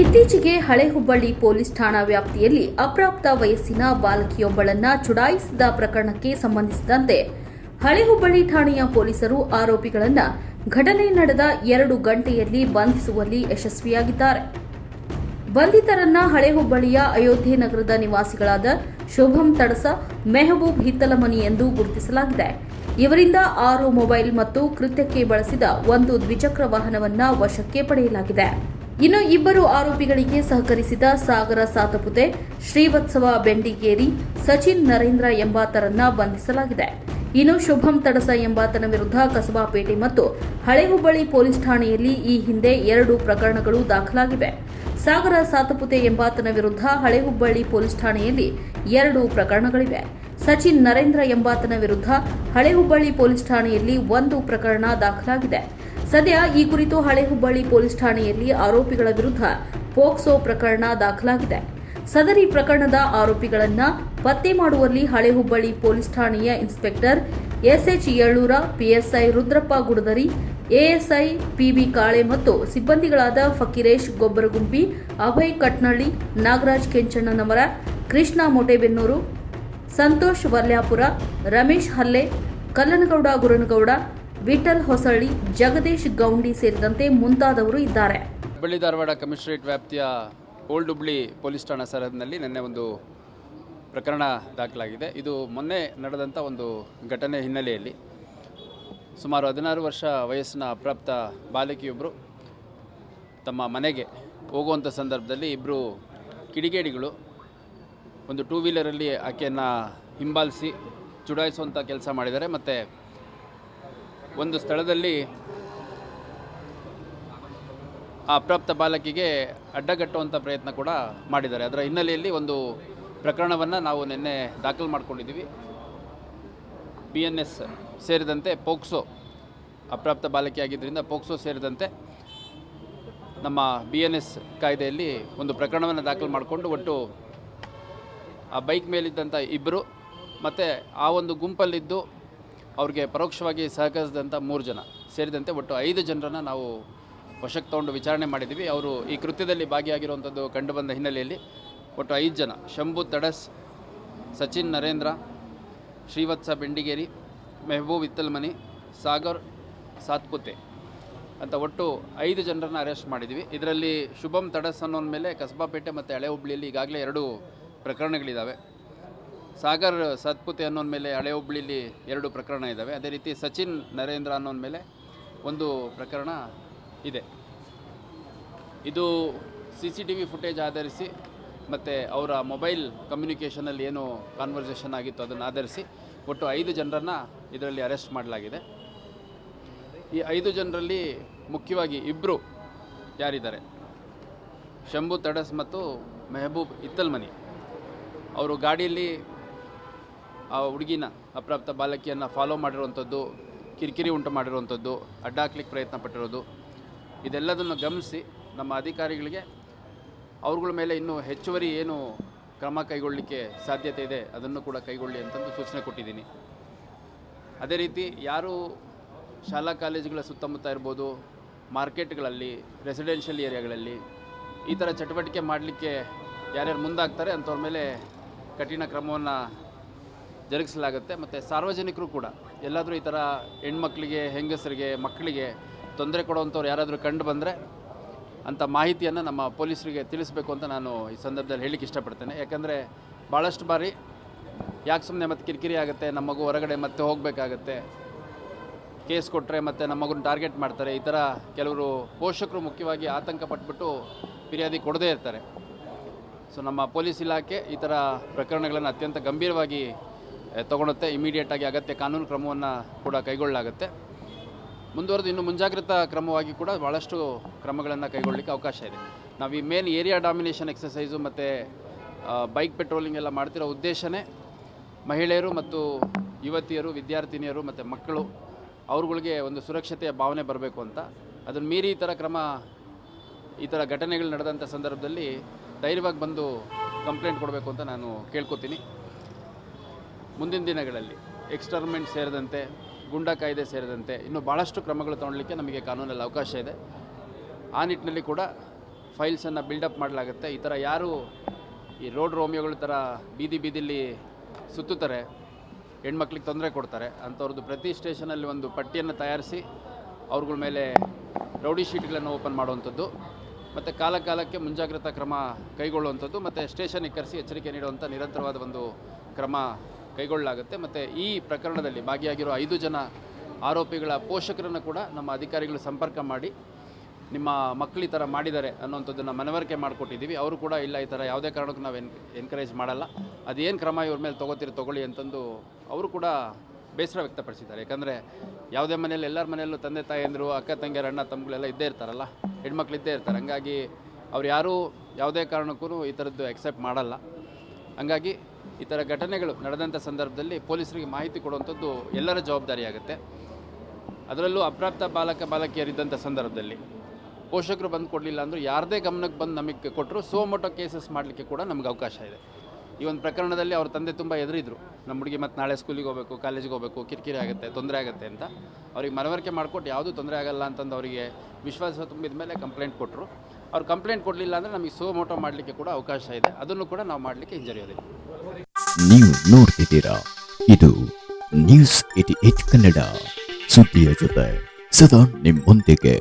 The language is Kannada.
ಇತ್ತೀಚೆಗೆ ಹಳೆ ಹುಬ್ಬಳ್ಳಿ ಪೊಲೀಸ್ ಠಾಣಾ ವ್ಯಾಪ್ತಿಯಲ್ಲಿ ಅಪ್ರಾಪ್ತ ವಯಸ್ಸಿನ ಬಾಲಕಿಯೊಬ್ಬಳನ್ನ ಚುಡಾಯಿಸಿದ ಪ್ರಕರಣಕ್ಕೆ ಸಂಬಂಧಿಸಿದಂತೆ ಹಳೆ ಹುಬ್ಬಳ್ಳಿ ಠಾಣೆಯ ಪೊಲೀಸರು ಆರೋಪಿಗಳನ್ನ ಘಟನೆ ನಡೆದ ಎರಡು ಗಂಟೆಯಲ್ಲಿ ಬಂಧಿಸುವಲ್ಲಿ ಯಶಸ್ವಿಯಾಗಿದ್ದಾರೆ. ಬಂಧಿತರನ್ನ ಹಳೆ ಹುಬ್ಬಳ್ಳಿಯ ಅಯೋಧ್ಯೆ ನಗರದ ನಿವಾಸಿಗಳಾದ ಶುಭಂ ತಡಸ, ಮೆಹಬೂಬ್ ಹಿತ್ತಲಮನಿ ಎಂದು ಗುರುತಿಸಲಾಗಿದೆ. ಇವರಿಂದ ಆರು ಮೊಬೈಲ್ ಮತ್ತು ಕೃತ್ಯಕ್ಕೆ ಬಳಸಿದ ಒಂದು ದ್ವಿಚಕ್ರ ವಾಹನವನ್ನ ವಶಕ್ಕೆ ಪಡೆಯಲಾಗಿದೆ. ಇನ್ನು ಇಬ್ಬರು ಆರೋಪಿಗಳಿಗೆ ಸಹಕರಿಸಿದ ಸಾಗರ ಸಾತಪುತೆ, ಶ್ರೀವತ್ಸವ ಬೆಂಡಿಗೇರಿ, ಸಚಿನ್ ನರೇಂದ್ರ ಎಂಬಾತರನ್ನ ಬಂಧಿಸಲಾಗಿದೆ. ಇನ್ನು ಶುಭಂ ತಡಸ ಎಂಬಾತನ ವಿರುದ್ಧ ಕಸಬಾಪೇಟೆ ಮತ್ತು ಹಳೆ ಹುಬ್ಬಳ್ಳಿ ಪೊಲೀಸ್ ಠಾಣೆಯಲ್ಲಿ ಈ ಹಿಂದೆ ಎರಡು ಪ್ರಕರಣಗಳು ದಾಖಲಾಗಿವೆ. ಸಾಗರ ಸಾತಪುತೆ ಎಂಬಾತನ ವಿರುದ್ಧ ಹಳೆ ಹುಬ್ಬಳ್ಳಿ ಪೊಲೀಸ್ ಠಾಣೆಯಲ್ಲಿ ಎರಡು ಪ್ರಕರಣಗಳಿವೆ. ಸಚಿನ್ ನರೇಂದ್ರ ಎಂಬಾತನ ವಿರುದ್ಧ ಹಳೆ ಹುಬ್ಬಳ್ಳಿ ಪೊಲೀಸ್ ಠಾಣೆಯಲ್ಲಿ ಒಂದು ಪ್ರಕರಣ ದಾಖಲಾಗಿದೆ. ಸದ್ಯ ಈ ಕುರಿತು ಹಳೆ ಹುಬ್ಬಳ್ಳಿ ಪೊಲೀಸ್ ಠಾಣೆಯಲ್ಲಿ ಆರೋಪಿಗಳ ವಿರುದ್ಧ ಪೋಕ್ಸೋ ಪ್ರಕರಣ ದಾಖಲಾಗಿದೆ. ಸದರಿ ಪ್ರಕರಣದ ಆರೋಪಿಗಳನ್ನ ಪತ್ತೆ ಮಾಡುವಲ್ಲಿ ಹಳೆ ಹುಬ್ಬಳ್ಳಿ ಪೊಲೀಸ್ ಠಾಣೆಯ inspector SH Yallur PSI Rudrappa Gudadari, ASI PB Kale ಮತ್ತು ಸಿಬ್ಬಂದಿಗಳಾದ ಫಕೀರೇಶ್ ಗೊಬ್ಬರಗುಂಪಿ, ಅಭಯ್ ಕಟ್ನಳ್ಳಿ, ನಾಗರಾಜ್ ಕೆಂಚಣ್ಣನವರ, ಕೃಷ್ಣ ಮೊಟೆಬೆನ್ನೂರು, ಸಂತೋಷ್ ವರ್ಲ್ಯಾಪುರ ರಮೇಶ್ ಹಲ್ಲೆ, ಕಲ್ಲನಗೌಡ, ಗುರನಗೌಡ ವಿಠಲ್ ಹೊಸಳ್ಳಿ, ಜಗದೀಶ್ ಗೌಂಡಿ ಸೇರಿದಂತೆ ಮುಂತಾದವರು ಇದ್ದಾರೆ. ಹುಬ್ಬಳ್ಳಿ ಧಾರವಾಡ ಕಮಿಷನರೇಟ್ ವ್ಯಾಪ್ತಿಯ ಓಲ್ಡ್ ಹುಬ್ಳಿ ಪೊಲೀಸ್ ಠಾಣಾ ಸರಹದ್ದಿನಲ್ಲಿ ನಿನ್ನೆ ಒಂದು ಪ್ರಕರಣ ದಾಖಲಾಗಿದೆ. ಇದು ಮೊನ್ನೆ ನಡೆದಂಥ ಒಂದು ಘಟನೆ ಹಿನ್ನೆಲೆಯಲ್ಲಿ. ಸುಮಾರು ಹದಿನಾರು ವರ್ಷ ವಯಸ್ಸಿನ ಅಪ್ರಾಪ್ತ ಬಾಲಕಿಯೊಬ್ಬರು ತಮ್ಮ ಮನೆಗೆ ಹೋಗುವಂಥ ಸಂದರ್ಭದಲ್ಲಿ ಇಬ್ಬರು ಕಿಡಿಗೇಡಿಗಳು ಒಂದು ಟೂ ವೀಲರಲ್ಲಿ ಆಕೆಯನ್ನು ಹಿಂಬಾಲಿಸಿ ಚುಡಾಯಿಸುವಂಥ ಕೆಲಸ ಮಾಡಿದ್ದಾರೆ. ಮತ್ತು ಒಂದು ಸ್ಥಳದಲ್ಲಿ ಆ ಅಪ್ರಾಪ್ತ ಬಾಲಕಿಗೆ ಅಡ್ಡಗಟ್ಟುವಂಥ ಪ್ರಯತ್ನ ಕೂಡ ಮಾಡಿದ್ದಾರೆ. ಅದರ ಹಿನ್ನೆಲೆಯಲ್ಲಿ ಒಂದು ಪ್ರಕರಣವನ್ನು ನಾವು ನಿನ್ನೆ ದಾಖಲು ಮಾಡಿಕೊಂಡಿದ್ದೀವಿ. ಬಿ ಎನ್ ಎಸ್ ಸೇರಿದಂತೆ ಪೋಕ್ಸೋ ಅಪ್ರಾಪ್ತ ಬಾಲಕಿಯಾಗಿದ್ದರಿಂದ ಪೋಕ್ಸೋ ಸೇರಿದಂತೆ ನಮ್ಮ ಬಿ ಎನ್ ಎಸ್ ಕಾಯ್ದೆಯಲ್ಲಿ ಒಂದು ಪ್ರಕರಣವನ್ನು ದಾಖಲು ಮಾಡಿಕೊಂಡು ಒಟ್ಟು ಆ ಬೈಕ್ ಮೇಲಿದ್ದಂಥ ಇಬ್ಬರು ಮತ್ತು ಆ ಒಂದು ಗುಂಪಲ್ಲಿದ್ದು ಅವ್ರಿಗೆ ಪರೋಕ್ಷವಾಗಿ ಸಹಕರಿಸಿದಂಥ ಮೂರು ಜನ. ಸೇರಿದಂತೆ ಒಟ್ಟು ಐದು ಜನರನ್ನು ನಾವು ವಶಕ್ಕೆ ತಗೊಂಡು ವಿಚಾರಣೆ ಮಾಡಿದ್ದೀವಿ. ಅವರು ಈ ಕೃತ್ಯದಲ್ಲಿ ಭಾಗಿಯಾಗಿರುವಂಥದ್ದು ಕಂಡುಬಂದ ಹಿನ್ನೆಲೆಯಲ್ಲಿ ಒಟ್ಟು ಐದು ಜನ. ಶಂಭು ತಡಸ್, ಸಚಿನ್ ನರೇಂದ್ರ, ಶ್ರೀವತ್ಸ ಬೆಂಡಿಗೇರಿ, ಮೆಹಬೂಬ್ ಇತ್ತಲ್ಮನಿ ಸಾಗರ್ ಸಾತ್ಪುತೆ ಅಂತ ಒಟ್ಟು ಐದು ಜನರನ್ನು ಅರೆಸ್ಟ್ ಮಾಡಿದ್ವಿ ಇದರಲ್ಲಿ ಶುಭಂ ತಡಸ್ ಅನ್ನೋನ ಮೇಲೆ ಕಸಬಾಪೇಟೆ ಮತ್ತು ಹಳೆ ಹುಬ್ಳಿಯಲ್ಲಿ ಈಗಾಗಲೇ ಎರಡು ಪ್ರಕರಣಗಳಿದ್ದಾವೆ ಸಾಗರ್ ಸತ್ಪುತೆ ಅನ್ನೋನ್ ಮೇಲೆ ಹಳೆ ಹುಬ್ಳಿಲಿ ಎರಡು ಪ್ರಕರಣ ಇದ್ದಾವೆ ಅದೇ ರೀತಿ ಸಚಿನ್ ನರೇಂದ್ರ ಅನ್ನೋನ್ ಮೇಲೆ ಒಂದು ಪ್ರಕರಣ ಇದೆ. ಇದು C C T V footage ಆಧರಿಸಿ ಮತ್ತು ಅವರ ಮೊಬೈಲ್ ಕಮ್ಯುನಿಕೇಷನಲ್ಲಿ ಏನು ಕಾನ್ವರ್ಸೇಷನ್ ಆಗಿತ್ತು ಅದನ್ನು ಆಧರಿಸಿ ಒಟ್ಟು ಐದು ಜನರನ್ನು ಇದರಲ್ಲಿ ಅರೆಸ್ಟ್ ಮಾಡಲಾಗಿದೆ. ಈ ಐದು ಜನರಲ್ಲಿ ಮುಖ್ಯವಾಗಿ ಇಬ್ಬರು ಯಾರಿದ್ದಾರೆ? ಶಂಭು ತಡಸ್ ಮತ್ತು ಮೆಹಬೂಬ್ ಇತ್ತಲ್ಮನಿ. ಅವರು ಗಾಡಿಯಲ್ಲಿ ಆ ಹುಡುಗಿನ ಅಪ್ರಾಪ್ತ ಬಾಲಕಿಯನ್ನು ಫಾಲೋ ಮಾಡಿರುವಂಥದ್ದು, ಕಿರಿಕಿರಿ ಉಂಟು ಮಾಡಿರುವಂಥದ್ದು ಅಡ್ಡಾಕ್ಲಿಕ್ಕೆ ಪ್ರಯತ್ನ ಪಟ್ಟಿರೋದು. ಇದೆಲ್ಲದನ್ನು ಗಮನಿಸಿ ನಮ್ಮ ಅಧಿಕಾರಿಗಳಿಗೆ ಅವ್ರಗಳ ಮೇಲೆ ಇನ್ನೂ ಹೆಚ್ಚುವರಿ ಏನು ಕ್ರಮ ಕೈಗೊಳ್ಳಲಿಕ್ಕೆ ಸಾಧ್ಯತೆ ಇದೆ, ಅದನ್ನು ಕೂಡ ಕೈಗೊಳ್ಳಿ ಅಂತಂದು ಸೂಚನೆ ಕೊಟ್ಟಿದ್ದೀನಿ. ಅದೇ ರೀತಿ ಯಾರು ಶಾಲಾ ಕಾಲೇಜುಗಳ ಸುತ್ತಮುತ್ತ ಇರ್ಬೋದು, ಮಾರ್ಕೆಟ್ಗಳಲ್ಲಿ, ರೆಸಿಡೆನ್ಷಿಯಲ್ ಏರಿಯಾಗಳಲ್ಲಿ ಈ ಥರ ಚಟುವಟಿಕೆ ಮಾಡಲಿಕ್ಕೆ ಯಾರ್ಯಾರು ಮುಂದಾಗ್ತಾರೆ ಅಂಥವ್ರ ಮೇಲೆ ಕಠಿಣ ಕ್ರಮವನ್ನು ಜರುಗಿಸಲಾಗುತ್ತೆ ಮತ್ತು ಸಾರ್ವಜನಿಕರು ಕೂಡ. ಎಲ್ಲಾದರೂ ಈ ಥರ ಹೆಣ್ಮಕ್ಳಿಗೆ, ಹೆಂಗಸರಿಗೆ, ಮಕ್ಕಳಿಗೆ ತೊಂದರೆ ಕೊಡುವಂಥವ್ರು ಯಾರಾದರೂ ಕಂಡು ಬಂದರೆ ಅಂಥ ಮಾಹಿತಿಯನ್ನು ನಮ್ಮ ಪೊಲೀಸರಿಗೆ ತಿಳಿಸಬೇಕು ಅಂತ ನಾನು ಈ ಸಂದರ್ಭದಲ್ಲಿ ಹೇಳಿಕ್ಕೆ ಇಷ್ಟಪಡ್ತೇನೆ. ಯಾಕಂದರೆ ಭಾಳಷ್ಟು ಬಾರಿ ಯಾಕೆ ಸುಮ್ಮನೆ ಮತ್ತೆ ಕಿರಿಕಿರಿ ಆಗುತ್ತೆ, ನಮ್ಮ ಮಗು ಹೊರಗಡೆ ಮತ್ತೆ ಹೋಗಬೇಕಾಗತ್ತೆ, ಕೇಸ್ ಕೊಟ್ಟರೆ ಮತ್ತು ನಮ್ಮ ಮಗುನ ಟಾರ್ಗೆಟ್ ಮಾಡ್ತಾರೆ, ಈ ಥರ ಕೆಲವರು ಪೋಷಕರು ಮುಖ್ಯವಾಗಿ ಆತಂಕ ಪಟ್ಬಿಟ್ಟು ಫಿರ್ಯಾದಿ ಕೊಡದೇ ಇರ್ತಾರೆ. ಸೊ ನಮ್ಮ ಪೊಲೀಸ್ ಇಲಾಖೆ ಈ ಥರ ಪ್ರಕರಣಗಳನ್ನು ಅತ್ಯಂತ ಗಂಭೀರವಾಗಿ ತಗೊಳುತ್ತೆ ಇಮಿಡಿಯೇಟಾಗಿ ಅಗತ್ಯ ಕಾನೂನು ಕ್ರಮವನ್ನು ಕೂಡ ಕೈಗೊಳ್ಳಲಾಗುತ್ತೆ. ಮುಂದುವರೆದು ಇನ್ನು ಮುಂಜಾಗ್ರತಾ ಕ್ರಮವಾಗಿ ಕೂಡ ಭಾಳಷ್ಟು ಕ್ರಮಗಳನ್ನು ಕೈಗೊಳ್ಳಲಿಕ್ಕೆ ಅವಕಾಶ ಇದೆ. ನಾವು ಈ ಮೇನ್ ಏರಿಯಾ ಡಾಮಿನೇಷನ್ ಎಕ್ಸಸೈಸು ಮತ್ತು ಬೈಕ್ ಪೆಟ್ರೋಲಿಂಗ್ ಎಲ್ಲ ಮಾಡ್ತಿರೋ ಉದ್ದೇಶನೇ ಮಹಿಳೆಯರು ಮತ್ತು ಯುವತಿಯರು, ವಿದ್ಯಾರ್ಥಿನಿಯರು ಮತ್ತು ಮಕ್ಕಳು ಅವ್ರುಗಳಿಗೆ ಒಂದು ಸುರಕ್ಷತೆಯ ಭಾವನೆ ಬರಬೇಕು ಅಂತ. ಅದನ್ನು ಮೀರಿ ಈ ಥರ ಕ್ರಮ, ಈ ಥರ ಘಟನೆಗಳು ನಡೆದಂಥ ಸಂದರ್ಭದಲ್ಲಿ ಧೈರ್ಯವಾಗಿ ಬಂದು ಕಂಪ್ಲೇಂಟ್ ಕೊಡಬೇಕು ಅಂತ ನಾನು ಕೇಳ್ಕೊತೀನಿ. ಮುಂದಿನ ದಿನಗಳಲ್ಲಿ ಎಕ್ಸ್ಟರ್ಮೆಂಟ್ ಸೇರಿದಂತೆ, ಗುಂಡಾ ಕಾಯ್ದೆ ಸೇರಿದಂತೆ ಇನ್ನೂ ಭಾಳಷ್ಟು ಕ್ರಮಗಳು ತಗೊಳ್ಳಿಕ್ಕೆ ನಮಗೆ ಕಾನೂನಲ್ಲಿ ಅವಕಾಶ ಇದೆ. ಆ ನಿಟ್ಟಿನಲ್ಲಿ ಕೂಡ ಫೈಲ್ಸನ್ನು ಬಿಲ್ಡಪ್ ಮಾಡಲಾಗುತ್ತೆ. ಈ ಥರ ಯಾರು ಈ ರೋಡ್ ರೋಮಿಯೋಗಳ ಥರ ಬೀದಿ ಬೀದಿಲಿ ಸುತ್ತುತ್ತಾರೆ, ಹೆಣ್ಮಕ್ಳಿಗೆ ತೊಂದರೆ ಕೊಡ್ತಾರೆ, ಅಂಥವ್ರದ್ದು ಪ್ರತಿ ಸ್ಟೇಷನಲ್ಲಿ ಒಂದು ಪಟ್ಟಿಯನ್ನು ತಯಾರಿಸಿ ಅವ್ರಗಳ ಮೇಲೆ ರೌಡಿ ಶೀಟ್ಗಳನ್ನು ಓಪನ್ ಮಾಡುವಂಥದ್ದು, ಮತ್ತು ಕಾಲ ಕಾಲಕ್ಕೆ ಮುಂಜಾಗ್ರತಾ ಕ್ರಮ ಕೈಗೊಳ್ಳುವಂಥದ್ದು, ಮತ್ತು ಸ್ಟೇಷನ್ಗೆ ಕರೆಸಿ ಎಚ್ಚರಿಕೆ ನೀಡುವಂಥ ನಿರಂತರವಾದ ಒಂದು ಕ್ರಮ ಕೈಗೊಳ್ಳಲಾಗುತ್ತೆ. ಮತ್ತು ಈ ಪ್ರಕರಣದಲ್ಲಿ ಭಾಗಿಯಾಗಿರೋ ಐದು ಜನ ಆರೋಪಿಗಳ ಪೋಷಕರನ್ನು ಕೂಡ ನಮ್ಮ ಅಧಿಕಾರಿಗಳು ಸಂಪರ್ಕ ಮಾಡಿ, ನಿಮ್ಮ ಮಕ್ಕಳು ಈ ಥರ ಮಾಡಿದ್ದಾರೆ ಅನ್ನೋಂಥದ್ದನ್ನು ಮನವರಿಕೆ ಮಾಡಿಕೊಟ್ಟಿದ್ದೀವಿ. ಅವರು ಕೂಡ ಇಲ್ಲ, ಈ ಥರ ಯಾವುದೇ ಕಾರಣಕ್ಕೂ ನಾವು ಎನ್ ಎನ್ಕರೇಜ್ ಮಾಡಲ್ಲ. ಅದೇನು ಕ್ರಮ ಇವ್ರ ಮೇಲೆ ತೊಗೋತೀರಿ, ತೊಗೊಳ್ಳಿ ಅಂತಂದು ಅವರು ಕೂಡ ಬೇಸರ ವ್ಯಕ್ತಪಡಿಸಿದ್ದಾರೆ. ಯಾಕಂದರೆ ಯಾವುದೇ ಮನೆಯಲ್ಲಿ ಎಲ್ಲರ ಮನೆಯಲ್ಲೂ ತಂದೆ ತಾಯಿಯಂದರು ಅಕ್ಕ ತಂಗಿಯರು, ಅಣ್ಣ ತಮ್ಮಗಳೆಲ್ಲ ಇದ್ದೇ ಇರ್ತಾರಲ್ಲ, ಹೆಣ್ಮಕ್ಳು ಇದ್ದೇ ಇರ್ತಾರೆ. ಹಂಗಾಗಿ ಅವ್ರು ಯಾರೂ ಯಾವುದೇ ಕಾರಣಕ್ಕೂ ಈ ಥರದ್ದು ಎಕ್ಸೆಪ್ಟ್ ಮಾಡಲ್ಲ. ಹಂಗಾಗಿ ಈ ಥರ ಘಟನೆಗಳು ನಡೆದಂಥ ಸಂದರ್ಭದಲ್ಲಿ ಪೊಲೀಸರಿಗೆ ಮಾಹಿತಿ ಕೊಡುವಂಥದ್ದು ಎಲ್ಲರ ಜವಾಬ್ದಾರಿಯಾಗುತ್ತೆ. ಅದರಲ್ಲೂ ಅಪ್ರಾಪ್ತ ಬಾಲಕ ಬಾಲಕಿಯರಿದ್ದಂಥ ಸಂದರ್ಭದಲ್ಲಿ ಪೋಷಕರು ಬಂದು ಕೊಡಲಿಲ್ಲ ಅಂದರೂ ಯಾರದೇ ಗಮನಕ್ಕೆ ಬಂದು ನಮಗೆ ಕೊಟ್ಟರು ಸೋಮೋಟೋ ಕೇಸಸ್ ಮಾಡಲಿಕ್ಕೆ ಕೂಡ ನಮ್ಗೆ ಅವಕಾಶ ಇದೆ. ಈ ಒಂದು ಪ್ರಕರಣದಲ್ಲಿ ಅವ್ರ ತಂದೆ ತುಂಬ ಎದುರಿದ್ರು. ನಮ್ಮ ಹುಡುಗಿ ಮತ್ತು ನಾಳೆ ಸ್ಕೂಲಿಗೆ ಹೋಗಬೇಕು, ಕಾಲೇಜಿಗೆ ಹೋಗಬೇಕು, ಕಿರಿಕಿರಿ ಆಗುತ್ತೆ, ತೊಂದರೆ ಆಗುತ್ತೆ ಅಂತ. ಅವ್ರಿಗೆ ಮನವರಿಕೆ ಮಾಡಿಕೊಟ್ಟು ಯಾವುದೂ ತೊಂದರೆ ಆಗಲ್ಲ ಅಂತಂದು ಅವರಿಗೆ ವಿಶ್ವಾಸ ತುಂಬಿದ ಮೇಲೆ ಕಂಪ್ಲೇಂಟ್ ಕೊಟ್ಟರು. ಅವ್ರು ಕಂಪ್ಲೇಂಟ್ ಕೊಡಲಿಲ್ಲ ಅಂದರೆ ನಮಗೆ ಸೋ ಮೋಟೋ ಮಾಡಲಿಕ್ಕೆ ಕೂಡ ಅವಕಾಶ ಇದೆ. ಅದನ್ನು ಕೂಡ ನಾವು ಮಾಡಲಿಕ್ಕೆ ಹಿಂಜರಿಯೋದಿಲ್ಲ. ನೀವು ನೋಡ್ತಿದ್ದೀರಾ? ಇದು ನ್ಯೂಸ್ ಏಟಿ ಏಟ್ ಕನ್ನಡ. ಸುದ್ದಿಯ ಜೊತೆ ಸದಾ ನಿಮ್ಮೊಂದಿಗೆ.